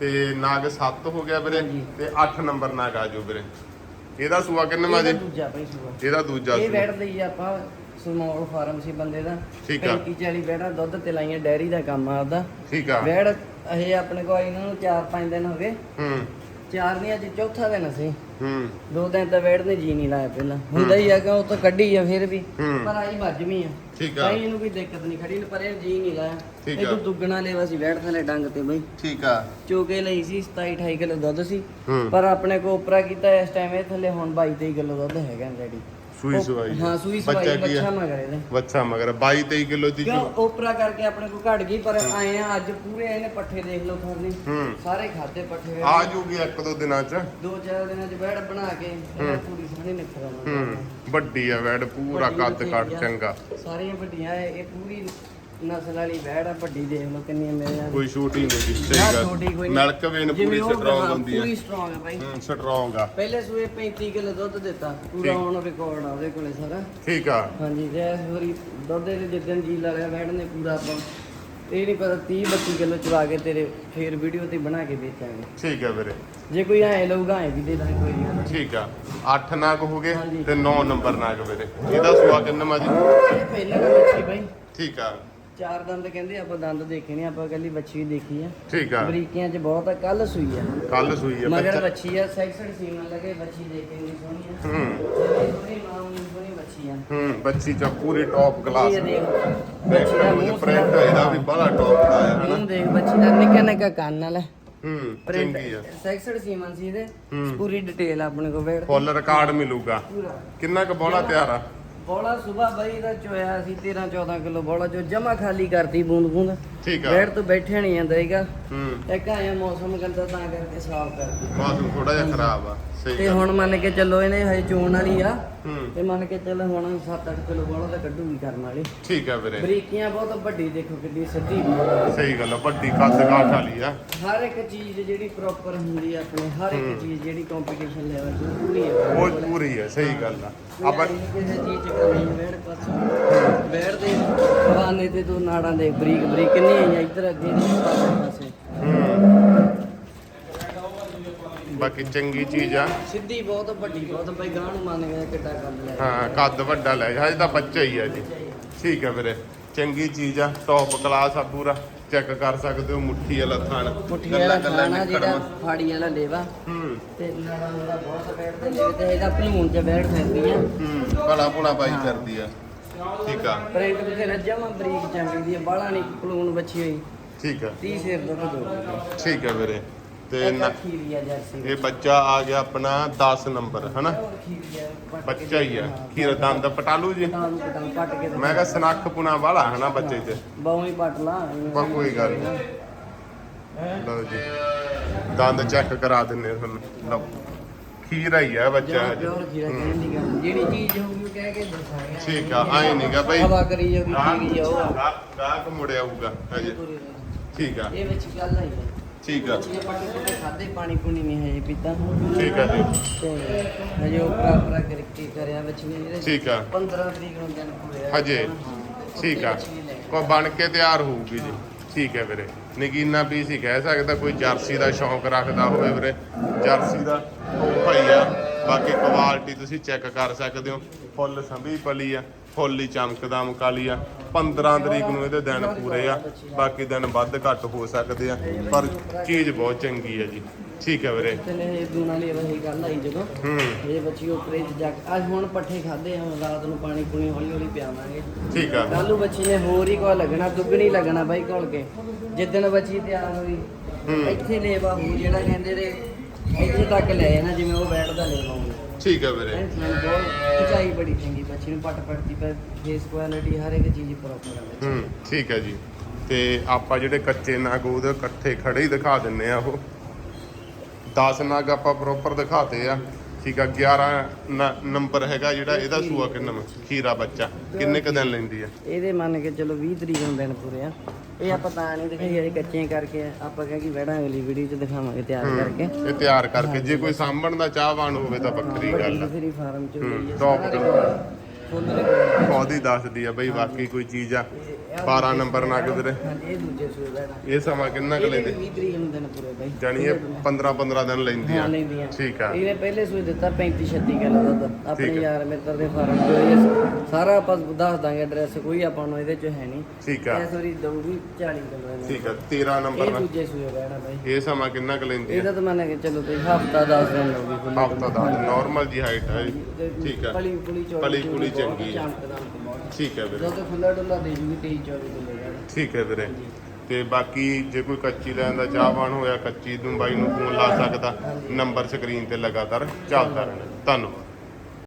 ਤੇ ਨਾਗ 7 ਹੋ ਗਿਆ ਵੀਰੇ ਹਾਂਜੀ। ਤੇ 8 ਨੰਬਰ ਨਾਗ ਆ ਜਾਓ ਵੀਰੇ। ਇਹਦਾ ਸੂਆ ਕਿੰਨਾ ਜੀ? ਦੂਜਾ ਸੂਆ। ਇਹਦਾ ਦੂਜਾ ਇਹ ਸੂਆ। ਹੀ ਆਪਾਂ ਸਮਾਲ ਫਾਰਮ ਸੀ ਬੰਦੇ ਦਾ। ਠੀਕ ਆ। 35 40 ਬੈੜਾ ਦੁੱਧ ਤੇ ਲਾਈਆਂ ਡੈਰੀ ਦਾ ਕੰਮ ਆ ਠੀਕ ਆ। ਬੈੜ ਇਹ ਆਪਣੇ ਕੋਲ ਇਹਨਾਂ ਨੂੰ 4-5 ਦਿਨ ਹੋ ਗਏ। ਹੂੰ। ਚਾਰ ਨਹੀਂ ਅੱਜ ਚੌਥਾ ਦਿਨ ਸੀ। ਹੂੰ। ਦੋ ਦਿਨ ਤਾਂ ਬੈੜ ਨੇ ਜੀ ਨਹੀਂ ਲਾਇਆ ਪਹਿਲਾਂ। ਹੁੰਦਾ ਹੀ ਆ ਕਿ ਉਹ ਤਾਂ ਕੱਢੀ ਆ ਫਿਰ ਵੀ। ਹੂੰ। ਪਰ ਆਈ ਮੱਝਵੀਂ ਆ। ਠੀਕ ਆ। ਕਈ ਇਹਨੂੰ ਕੋਈ ਦਿੱਕਤ ਨਹੀਂ ਖੜੀ ਪਰ ਇਹ ਜੀ ਨਹੀਂ ਲਾਇਆ। ਠੀਕ ਇਹ ਆ। ਤੋਂ ਦੁੱਗਣਾ ਲੈਵਾ ਸੀ ਬੈੜ ਥਲੇ ਡੰਗ ਤੇ ਬਈ। ਠੀਕ ਆ। ਚੋਕੇ ਲਈ ਸੀ 27 28 ਕਿਲੋ ਦੁੱਧ ਸੀ। ਹੂੰ। ਪਰ ਆਪਣੇ ਕੋ ਉਪਰਾ ਕੀਤਾ ਇਸ ਟਾਈਮ ਇਹ ਥੱਲੇ ਹੁਣ 22 23 ਕਿਲੋ ਦੁੱਧ ਹੈਗਾ ਰੈਡੀ ਸੂਈ ਸਵਾਈ ਹਾਂ ਸੂਈ ਸਵਾਈ? ਬੱਚਾ ਮਗਰ ਇਹਦੇ। ਬੱਚਾ ਮਗਰ 22 23 ਕਿਲੋ ਦੀ ਕਿਉਂ ਚੋ ਉਪਰਾ ਕਰਕੇ ਆਪਣੇ ਕੋ ਘਟ ਗਈ ਪਰ ਆਏ ਆ ਅੱਜ ਪੂਰੇ ਇਹਨੇ ਪੱਠੇ ਦੇਖ ਲਓ ਹੂੰ। ਸਾਰੇ ਖਾਦੇ ਪੱਠੇ। ਆ ਜੂਗੀ ਇੱਕ ਦੋ ਦਿਨਾਂ ਚ। ਦੋ ਚਾਰ ਦਿਨਾਂ ਚ ਬੈੜ ਬਣਾ ਕੇ ਪੂਰੀ ਸੋਹਣੀ ਨਿਕਲ ਆਉਂਦੀ ਹੂੰ। ਵੱਡੀ ਆ ਵੈੜ ਪੂਰਾ ਕੱਦ ਕੱਟ। ਚੰਗਾ। ਸਾਰੀਆਂ ਵੱਡੀਆਂ ਇਹ ਪੂਰੀ ਨਸਲ ਵਾਲੀ ਬੈੜ ਆ ਵੱਡੀ ਦੇਖ ਲਓ ਕੋਈ ਛੋਟੀ ਨਹੀਂ ਦੀ ਨਾ ਸਹੀ ਛੋਟੀ ਕੋਈ ਗੱਲ ਨਹੀਂ। ਮਿਲਕ ਵੇਨ ਜਿਵੇਂ ਪੂਰੀ ਉਹ ਸਟਰੋਂਗ ਹਾਂ, ਹੁੰਦੀ ਆ। ਪੂਰੀ ਸਟਰੋਂਗ ਹੈ ਬਾਈ ਹੂੰ ਸਟਰੋਂਗ ਆ। ਪਹਿਲੇ ਸੂਏ 35 ਕਿਲੋ ਦੁੱਧ ਦਿੱਤਾ। ਪੂਰਾ ਠੀਕ। ਔਨ ਰਿਕਾਰਡ ਆ ਉਹਦੇ ਕੋਲੇ ਸਾਰਾ। ਠੀਕ ਆ। ਹਾਂਜੀ ਤੇ ਇਸ ਵਾਰੀ ਦੁੱਧ ਦੇ ਜਿੱਦਣ ਜੀ ਲਾ ਲਿਆ ਬੈਠ ਨੇ ਪੂਰਾ ਆਪਾਂ। ਇਹ ਨਹੀਂ ਪਤਾ 30 32 ਕਿਲੋ ਚਵਾ ਕੇ ਤੇਰੇ ਫੇਰ ਵੀਡੀਓ ਤੇ ਬਣਾ ਕੇ ਵੇਚਾਂਗੇ। ਠੀਕ ਆ ਵੀਰੇ। ਜੇ ਕੋਈ ਐ ਲਊਗਾ ਐ ਵੀ ਦੇ ਦਾਂਗੇ ਕੋਈ ਨਹੀਂ। ਠੀਕ ਆ। 8 ਨਾਗ ਹੋ ਗਏ ਹਾਂਜੀ। ਤੇ 9 ਨੰਬਰ ਨਾਗ ਵੀਰੇ। ਇਹਦਾ ਸੁਆ ਕਿੰਨਾ ਮਾ ਜੀ ਇਹ ਪਹਿਲਾਂ ਦਾ ਬੱਚੀ ਬਾਈ ਠੀਕ ਆ। ਚਾਰ ਦੰਦ ਕਹਿੰਦੇ ਆਪਾਂ ਦੰਦ ਦੇਖੇ ਨਹੀਂ ਆਪਾਂ ਕੱਲੀ ਬੱਚੀ ਦੇਖੀ ਆ। ਠੀਕ ਆ। ਬਰੀਕੀਆਂ ਚ ਬਹੁਤ ਆ ਕੱਲ ਸੂਈ ਆ। ਕੱਲ ਸੂਈ ਆ ਮਗਰ ਬੱਚਾ ਬੱਚੀ ਆ ਸੈਕਸਡ ਸੀਮਨ ਲੱਗੇ ਬੱਚੀ ਦੇਖੇ ਨਹੀਂ ਸੋਹਣੀ ਆ। ਹੂੰ। ਸੋਹਣੀ ਮਾਂ ਨੂੰ ਸੋਹਣੀ ਬੱਚੀ ਆ। ਹੂੰ ਬੱਚੀ ਚ ਪੂਰੀ ਟੌਪ ਕਲਾਸ ਇਹ ਦੇਖ ਬੱਚੀ ਦਾ ਮੂੰਹ ਪ੍ਰਿੰਟ ਇਹਦਾ ਵੀ ਬੜਾ ਟੌਪ ਦਾ ਆ ਹਨਾ? ਦੇਖ ਬੱਚੀ ਦਾ ਨਿੱਕਾ ਨਿੱਕਾ ਕੰਨ ਵਾਲਾ। ਹੂੰ ਪ੍ਰਿੰਟ ਚੰਗੀ ਆ। ਸੈਕਸਡ ਸੀਮਨ ਸੀ ਇਹਦੇ। ਪੂਰੀ ਡਿਟੇਲ ਆਪਣੇ ਕੋਲ ਬੈਠ ਫੁੱਲ ਰਿਕਾਰਡ ਮਿਲੂਗਾ। ਕਿੰਨਾ ਕੁ ਬੋਲਾ ਤਿਆਰ ਆ? ਬੋਲਾ ਸਵੇਰ ਬਾਈ ਦਾ ਚੋਇਆ ਸੀ 13 14 ਕਿਲੋ ਬੋਲਾ ਜੋ ਜਮਾ ਖਾਲੀ ਕਰਤੀ ਬੂੰਦ ਬੂੰਦ। ਠੀਕ ਆ। ਬੈਠ ਤੋਂ ਬੈਠਿਆ ਨਹੀਂ ਜਾਂਦਾ ਹੈਗਾ ਹੂੰ। ਇੱਕ ਆਇਆ ਮੌਸਮ ਗੰਦਾ ਤਾਂ ਕਰਕੇ ਸਾਫ਼ ਕਰਤੀ ਮੌਸਮ ਥੋੜਾ ਜਿਹਾ ਖਰਾਬ ਆ ਸਹੀ ਤੇ ਹੁਣ ਮੰਨ ਕੇ ਚੱਲੋ ਇਹਨੇ ਹਜੇ ਚੋਣ ਵਾਲੀ ਆ ਹੂੰ। ਤੇ ਮੰਨ ਕੇ ਚੱਲ ਹੁਣ 7-8 ਕਿਲੋ ਬੋਲਾ ਤਾਂ ਕੱਢੂਗੀ ਕਰਨ ਵਾਲੀ। ਠੀਕ ਆ ਵੀਰੇ। ਬਰੀਕੀਆਂ ਬਹੁਤ ਵੱਡੀ ਦੇਖੋ ਕਿੱਡੀ ਸਿੱਧੀ ਬਹੁਤ। ਸਹੀ ਗੱਲ ਆ ਵੱਡੀ ਕੱਦ ਕਾਠ ਵਾਲੀ ਆ। ਹਰ ਇੱਕ ਚੀਜ਼ ਜਿਹੜੀ ਪ੍ਰੋਪਰ ਹੁੰਦੀ ਆ ਆਪਣੇ ਹਰ ਇੱਕ ਚੀਜ਼ ਜਿਹੜੀ ਕੰਪੀਟੀਸ਼ਨ ਲੈਵਲ ਤੇ ਪੂਰੀ ਹੈ ਉਹ ਪੂਰੀ ਹੈ ਸਹੀ ਗੱਲ ਆ। ਆਪਾਂ ਕਿਸੇ ਚੀਜ਼ ਚ ਕਮੀ ਬੈਠ ਪਾਸੋਂ। ਬੈਠ ਦੇ ਬਹਾਨੇ ਤੇ ਤੂੰ ਨਾੜਾਂ ਦੇ ਬਰੀਕ ਬਰੀਕ ਨਹੀਂ ਆਈਆਂ ਇੱਧਰ ਅੱਗੇ ਨਹੀਂ ਪਾਸੇ ਪਾਸੇ ਹੂੰ। ਬਾਕੀ ਚੰਗੀ ਚੀਜ਼ ਆ। ਸਿੱਧੀ ਬਹੁਤ ਵੱਡੀ ਬਹੁਤ ਬਈ ਗਾਂ ਨੂੰ ਮੰਨ ਗਿਆ ਕਿੱਡਾ ਕੰਮ ਲੈ ਹਾਂ ਕੱਦ ਵੱਡਾ ਲੈ ਜਾ ਹਜੇ ਤਾਂ ਬੱਚਾ ਹੀ ਆ ਜੀ। ਠੀਕ ਆ ਵੀਰੇ ਚੰਗੀ ਚੀਜ਼ ਆ ਟੌਪ ਕਲਾਸ ਆ ਪੂਰਾ। ਚੈੱਕ ਕਰ ਸਕਦੇ ਹੋ ਮੁੱਠੀ ਵਾਲਾ ਥਣ। ਮੁੱਠੀ ਗੱਲਾਂ ਵਾਲਾ ਗੱਲਾਂ ਖਾਣਾ ਜਿਹੜਾ। ਫਾੜੀ ਵਾਲਾ ਲੇਵਾ। ਹੂੰ। ਤੇ ਨਾੜਾਂ ਦਾ ਬਹੁਤ ਬੈਠਦੇ ਨੇ ਤੇ ਇਹਦਾ ਭਲੂਣ ਚ ਬੈਠ ਫਿਰਦੀਆਂ ਹੂੰ ਭਲਾ ਭੁਲਾ ਬਾਈ ਕਰਦੀ ਆ। ਠੀਕ ਆ। ਪ੍ਰਿੰਟ ਬਥੇਰਾ ਜਮਾ ਬਰੀਕ ਚੰਗੀ ਦੀ ਬਾਲਾ ਨਹੀਂ ਭਲੂਣ ਬੱਚੀ ਹੋਈ। ਠੀਕ ਆ। 30 ਸਿਰ ਦੁੱਧ ਦੋ ਠੀਕ ਆ ਵੀਰੇ। ਤੇ ਇੱਕ ਨਾ- ਖੀਰੀ ਆ ਜਰਸੀ ਇਹ ਬੱਚਾ ਆ ਗਿਆ ਆਪਣਾ 10 ਨੰਬਰ ਹਨਾ? ਹੋਰ ਖੀਰੀ ਆ ਪੱਟ ਕੇ ਬੱਚਾ ਹੀ ਆ। ਖੀਰ ਦੰਦ ਪਟਾਲੂ ਜੀ। ਤਾਂ ਨੂੰ ਕਟਾਂ ਪੱਟ ਕੇ ਮੈਂ ਕਿਹਾ ਸਨੱਖ ਪੁਣਾ ਵਾਲਾ ਹਨਾ ਬੱਚੇ 'ਚ? ਬਾਉਂ ਹੀ ਪੱਟ ਲਾ। ਬਸ ਕੋਈ ਗੱਲ ਨਹੀਂ ਲਓ ਜੀ। ਦੰਦ ਚੈੱਕ ਕਰਾ ਦਿੰਨੇ ਆ ਤੁਹਾਨੂੰ। ਲਓ। ਖੀਰਾ ਹੀ ਆ ਬੱਚਾ। ਜਾਂ ਹਜੇ ਪਿਓਰ ਖੀਰਾ ਕਹਿਣ ਦੀ ਗੱਲ ਜਿਹੜੀ ਚੀਜ਼ ਹੋਊਗੀ ਉਹ ਕਹਿ ਕੇ ਦੱਸਾਂਗੇ ਠੀਕ ਆ ਆਏ ਨਹੀਂਗਾ ਬਈ। ਹਵਾ ਕਰੀ ਜਾਊਗੀ ਖੀਰੀ ਆ ਉਹ ਆ। ਗਾਹਕ ਮੁੜਿਆ ਹਜੇ। ਠੀਕ ਆ। ਇਹ ਵਿੱਚ ਗੱਲ ਆਈ ਹੈ ਠੀਕ ਆ। ਬੱਚੀਆਂ ਪੱਟ ਕੇ ਖਾਦੇ ਪਾਣੀ ਪੂਣੀ ਨਹੀਂ ਹਜੇ ਪੀਤਾ। ਠੀਕ ਆ ਜੀ। ਤੇ ਹਜੇ ਉਹ ਪ੍ਰਾਪਰਾ ਕਰਕੇ ਕਰਿਆ ਬੱਚੀਆਂ ਜਿਹੜੇ ਠੀਕ ਆ। 15 ਤਰੀਕ ਨੂੰ ਦਿਨ ਪੂਰੇ। ਹਜੇ। ਹਾਂ। ਠੀਕ ਆ। ਕੋ ਬਣ ਕੇ ਤਿਆਰ ਹੋਊਗੀ ਜੀ। ਠੀਕ ਹੈ ਵੀਰੇ। ਨਗੀਨਾ ਪੀਸ ਹੀ ਕਹਿ ਸਕਦਾ, ਕੋਈ ਜਰਸੀ ਦਾ ਸ਼ੌਂਕ ਰੱਖਦਾ ਹੋਵੇ ਵੀਰੇ। ਜਰਸੀ ਦਾ ਉਹ ਭਾਈ ਆ। ਬਾਕੀ ਕੁਆਲਿਟੀ ਤੁਸੀਂ ਚੈੱਕ ਕਰ ਸਕਦੇ ਹੋ। ਫੁੱਲ ਸੰਭੀ ਪਲੀ ਆ, ਫੁੱਲ ਹੀ ਚਮਕਦਾ ਮਕਾਲੀ ਆ। 15 ਤਰੀਕ ਨੂੰ ਇਹਦੇ ਦਿਨ ਪੂਰੇ ਆ ਬਾਕੀ ਦਿਨ ਵੱਧ ਘੱਟ ਹੋ ਸਕਦੇ ਆ ਪਰ ਚੀਜ਼ ਬਹੁਤ ਚੰਗੀ ਹੈ ਜੀ। ਠੀਕ ਹੈ ਵੀਰੇ। ਤੇ ਨੇ ਇਹ ਦੂਣਾ ਲਈ ਵਹੀ ਗੱਲ ਆਈ ਜਦੋਂ। ਹੂੰ। ਇਹ ਬੱਚੀ ਉਪਰੇ ਜਾ ਕੇ ਅੱਜ ਹੁਣ ਪੱਠੇ ਖਾਦੇ ਆ ਹੁਣ ਰਾਤ ਨੂੰ ਪਾਣੀ ਪੂਣੀ ਹੌਲੀ ਹੌਲੀ ਪਿਆਵਾਂਗੇ। ਠੀਕ ਆ। ਕੱਲੂ ਬੱਚੀ ਨੇ ਹੋਰ ਹੀ ਕੋ ਲੱਗਣਾ ਦੁੱਗਣੀ ਲੱਗਣਾ ਬਾਈ ਘੋਲ ਕੇ। ਜਿੱਦਣ ਬੱਚੀ ਤਿਆਰ ਹੋਈ। ਇੱਥੇ ਲੇਵਾ ਹੋ ਜਿਹੜਾ ਕਹਿੰਦੇ ਨੇ ਇੱਥੇ ਤੱਕ ਲੈ ਜਾਣਾ ਜਿਵੇਂ ਉਹ ਬੈਠਦਾ ਲੇਵਾ ਹੋਊ ਠੀਕ ਹੈ ਵੀਰੇ। ਬਹੁਤ ਖਿਚਾਈ ਬੜੀ ਚੰਗੀ ਬੱਚੀ ਨੂੰ ਪੱਟ ਪੱਟ ਦੀ ਫੇਸ ਕੁਆਲਿਟੀ ਹਰ ਇੱਕ ਚੀਜ਼ ਪ੍ਰੋਪਰ ਆ ਹੂੰ ਠੀਕ ਹੈ ਜੀ। ਤੇ ਆਪਾਂ ਜਿਹੜੇ ਕੱਚੇ ਨਗ ਉਹਦੇ ਇਕੱਠੇ ਖੜੇ ਹੀ ਦਿਖਾ ਦਿੰਨੇ ਆ ਉਹ। 10 ਨਗ ਆਪਾਂ ਪ੍ਰੋਪਰ ਦਿਖਾਤੇ ਆ। ਠੀਕ ਆ 11 ਨ- ਨੰਬਰ ਹੈਗਾ ਜਿਹੜਾ ਇਹਦਾ ਸੂਆ ਕਿੰਨਾ? ਖੀਰਾ ਬੱਚਾ। ਕਿੰਨੇ ਕ ਦਿਨ ਲੈਂਦੀ ਆ? ਇਹਦੇ ਮੰਨ ਕੇ ਚਲੋ 20 ਤਰੀਕ ਨੂੰ ਦਿਨ ਪੂਰੇ ਆ। ਇਹ ਆਪਾਂ ਤਾਂ ਨਹੀਂ ਦਿਖਾਈ ਅਜੇ ਕੱਚੇ ਕਰਕੇ ਆ। ਆਪਾਂ ਕਹਿ ਕਿ ਵੜਾ ਅਗਲੀ ਵੀਡੀਓ 'ਚ ਦਿਖਾਵਾਂਗੇ ਤਿਆਰ ਕਰਕੇ। ਇਹ ਤਿਆਰ ਕਰਕੇ ਜੇ ਕੋਈ ਸਾਂਭਣ ਦਾ ਚਾਹਵਾਨ ਹੋਵੇ ਤਾਂ ਵੱਖਰੀ ਗੱਲ ਆ। ਫਰੀ ਫਾਰਮ ਚ ਹੂੰ, ਹੋਈ ਖੁਦ ਦੱਸਦੀ ਆ ਬਈ ਵਾਕਈ ਕੋਈ ਚੀਜ਼ ਆ। 12 ਨੰਬਰ ਵੀਰੇ ਹਾਂਜੀ ਇਹ ਦੂਜੇ ਸੂਏ ਦਾ ਇਹ ਸਮਾਂ ਕਿੰਨਾ ਕ ਲੈਂਦੇ? 20 ਤਰੀਕ ਨੂੰ ਦਿਨ ਪੂਰੇ ਬਾਈ ਜਾਣੀ ਇਹ 15 15 ਦਿਨ ਲੈਂਦੀ ਆ। ਹਾਂ ਲੈਂਦੀਆਂ ਠੀਕ ਆ। ਇਹਨੇ ਪਹਿਲੇ ਸੂਏ ਦਿੱਤਾ 35 36 ਕਿਲੋ ਦੁੱਧ। ਠੀਕ ਆਪਣੇ। ਯਾਰ ਮਿੱਤਰ ਦੇ ਫਾਰਮ ਤੋਂ ਇਹ ਸਾਰਾ ਆਪਾਂ ਦੱਸ ਦਾਂਗੇ ਐਡਰੈਸ ਕੋਈ ਆਪਾਂ ਨੂੰ ਇਹਦੇ ਚ ਹੈ ਨਹੀਂ। ਠੀਕ ਆ। ਇਸ ਵਾਰੀ ਦਊਗੀ 40 ਕਿਲੋ ਇਹਨੇ। ਠੀਕ ਆ 13 ਨੰਬਰ ਇਹ ਨਾਲ। ਦੂਜੇ ਸੂਏ ਬਹਿਣਾ ਬਾਈ। ਇਹ ਸਮਾਂ ਕਿੰਨਾ ਕ ਲੈਂਦੀ ਆ? ਇਹਦਾ ਤਾਂ ਮੰਨ ਕੇ ਚਲੋ ਤੁਸੀਂ ਹਫਤਾ 10 ਦਿਨ ਖੁੱਲ੍ਹਾ ਹਫਤਾ ਦਾ ਨਾਰਮਲ ਜੀ ਹਾਈਟ ਹੈ ਠੀਕ ਆ। ਪਲੀ ਪੁਲੀ ਚੰਗੀ ਬਹੁਤ। ਠੀਕ ਹੈ ਵੀਰੇ। ਜਦੋਂ ਖੁੱਲਾ ਡੁੱਲਾ ਦੇ ਜੂਗੀ 23 24 ਕਿਲੋ ਦਾ ਠੀਕ ਹੈ ਵੀਰੇ। ਤੇ ਬਾਕੀ ਜੇ ਕੋਈ ਕੱਚੀ ਲੈਣ ਦਾ ਚਾਹਵਾਨ ਹੋਇਆ ਕੱਚੀ ਨੂੰ ਬਾਈ ਨੂੰ ਫੋਨ ਲਾ ਸਕਦਾ ਨੰਬਰ ਸਕਰੀਨ ਤੇ ਲਗਾਤਾਰ ਚੱਲਦਾ ਰਹਿਣਾ। ਧੰਨਵਾਦ।